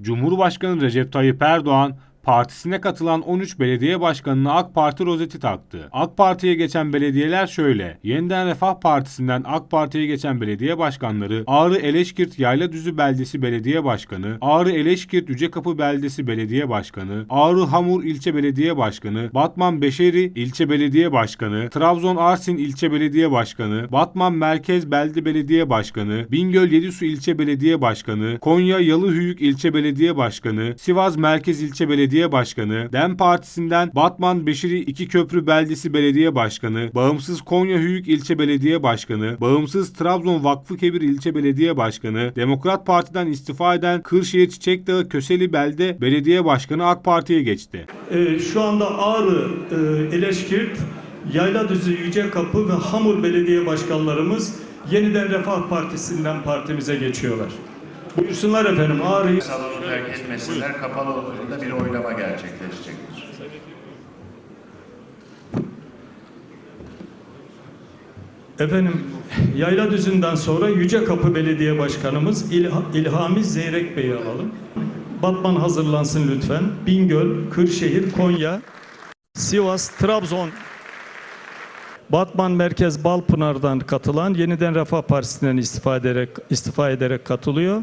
Cumhurbaşkanı Recep Tayyip Erdoğan, partisine katılan 13 belediye başkanına AK Parti rozeti taktı. AK Parti'ye geçen belediyeler şöyle. Yeniden Refah Partisi'nden AK Parti'ye geçen belediye başkanları Ağrı Eleşkirt Yayladüzü Beldesi Belediye Başkanı, Ağrı Eleşkirt Yücekapı Beldesi Belediye Başkanı, Ağrı Hamur İlçe Belediye Başkanı, Batman Beşeri İlçe Belediye Başkanı, Trabzon Arsin İlçe Belediye Başkanı, Batman Merkez Belde Belediye Başkanı, Bingöl Yedisu İlçe Belediye Başkanı, Konya Yalıhüyük İlçe Belediye Başkanı, Sivas Merkez İlçe Belediye Başkanı, DEM Partisi'nden Batman Beşiri İki Köprü Beldesi Belediye Başkanı, Bağımsız Konya Hüyük İlçe Belediye Başkanı, Bağımsız Trabzon Vakfı Kebir İlçe Belediye Başkanı, Demokrat Parti'den istifa eden Kırşehir Çiçekdağı Köseli Belde Belediye Başkanı AK Parti'ye geçti. Ee, şu anda Ağrı, e, Eleşkirt, Yayladüzü, Yücekapı ve Hamur belediye başkanlarımız yeniden Refah Partisi'nden partimize geçiyorlar. Buyursunlar efendim Ağrı'yı. Salonu terk etmesinler. Kapalı oturumda bir oylama gerçekleşecektir. Efendim Yayladüzü'nden sonra Yücekapı Belediye Başkanımız İlha- İlhami Zeyrek Bey'i alalım. Batman hazırlansın lütfen. Bingöl, Kırşehir, Konya, Sivas, Trabzon Batman Merkez Balpınar'dan katılan Yeniden Refah Partisi'nden istifa ederek istifa ederek katılıyor.